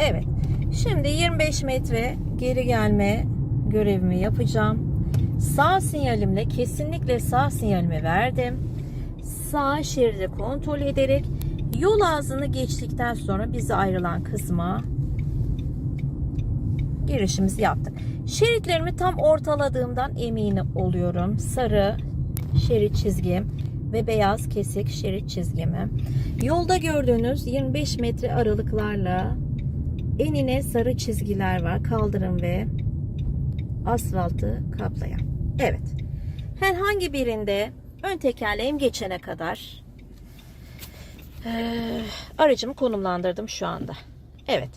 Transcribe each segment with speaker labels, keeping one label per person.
Speaker 1: Evet. Şimdi 25 metre geri gelme görevimi yapacağım. Sağ sinyalimle kesinlikle sağ sinyalimi verdim. Sağ şeridi kontrol ederek yol ağzını geçtikten sonra bize ayrılan kısma girişimizi yaptık. Şeritlerimi tam ortaladığımdan emin oluyorum. Sarı şerit çizgim ve beyaz kesik şerit çizgimi. Yolda gördüğünüz 25 metre aralıklarla enine sarı çizgiler var. Kaldırım ve asfaltı kaplayan. Evet. Herhangi birinde ön tekerleğim geçene kadar eee, aracımı konumlandırdım şu anda. Evet.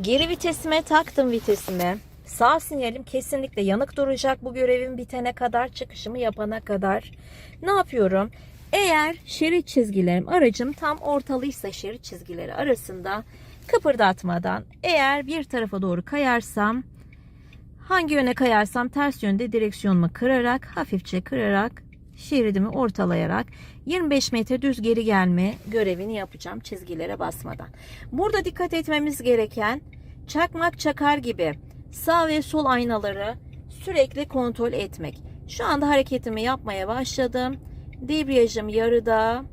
Speaker 1: Geri vitesime taktım vitesime. Sağ sinyalim kesinlikle yanık duracak bu görevim bitene kadar çıkışımı yapana kadar. Ne yapıyorum? Eğer şerit çizgilerim aracım tam ortalıysa şerit çizgileri arasında kıpırdatmadan eğer bir tarafa doğru kayarsam hangi yöne kayarsam ters yönde direksiyonumu kırarak hafifçe kırarak şeridimi ortalayarak 25 metre düz geri gelme görevini yapacağım çizgilere basmadan. Burada dikkat etmemiz gereken çakmak çakar gibi sağ ve sol aynaları sürekli kontrol etmek. Şu anda hareketimi yapmaya başladım. Debriyajım yarıda.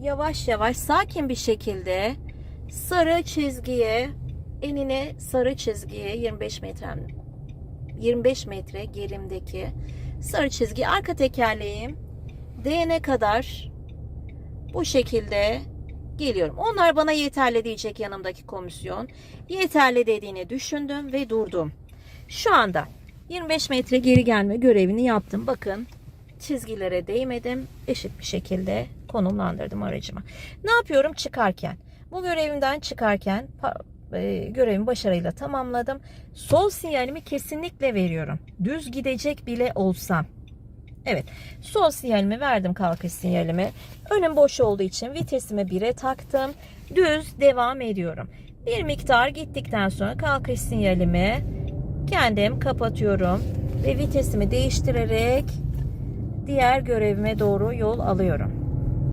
Speaker 1: Yavaş yavaş sakin bir şekilde sarı çizgiye enine sarı çizgiye 25 metrem 25 metre gerimdeki sarı çizgi arka tekerleğim değene kadar bu şekilde geliyorum. Onlar bana yeterli diyecek yanımdaki komisyon. Yeterli dediğini düşündüm ve durdum. Şu anda 25 metre geri gelme görevini yaptım. Bakın çizgilere değmedim. Eşit bir şekilde konumlandırdım aracıma. Ne yapıyorum çıkarken? Bu görevimden çıkarken e, görevimi başarıyla tamamladım. Sol sinyalimi kesinlikle veriyorum. Düz gidecek bile olsam. Evet. Sol sinyalimi verdim kalkış sinyalimi. Önüm boş olduğu için vitesimi 1'e taktım. Düz devam ediyorum. Bir miktar gittikten sonra kalkış sinyalimi kendim kapatıyorum ve vitesimi değiştirerek diğer görevime doğru yol alıyorum.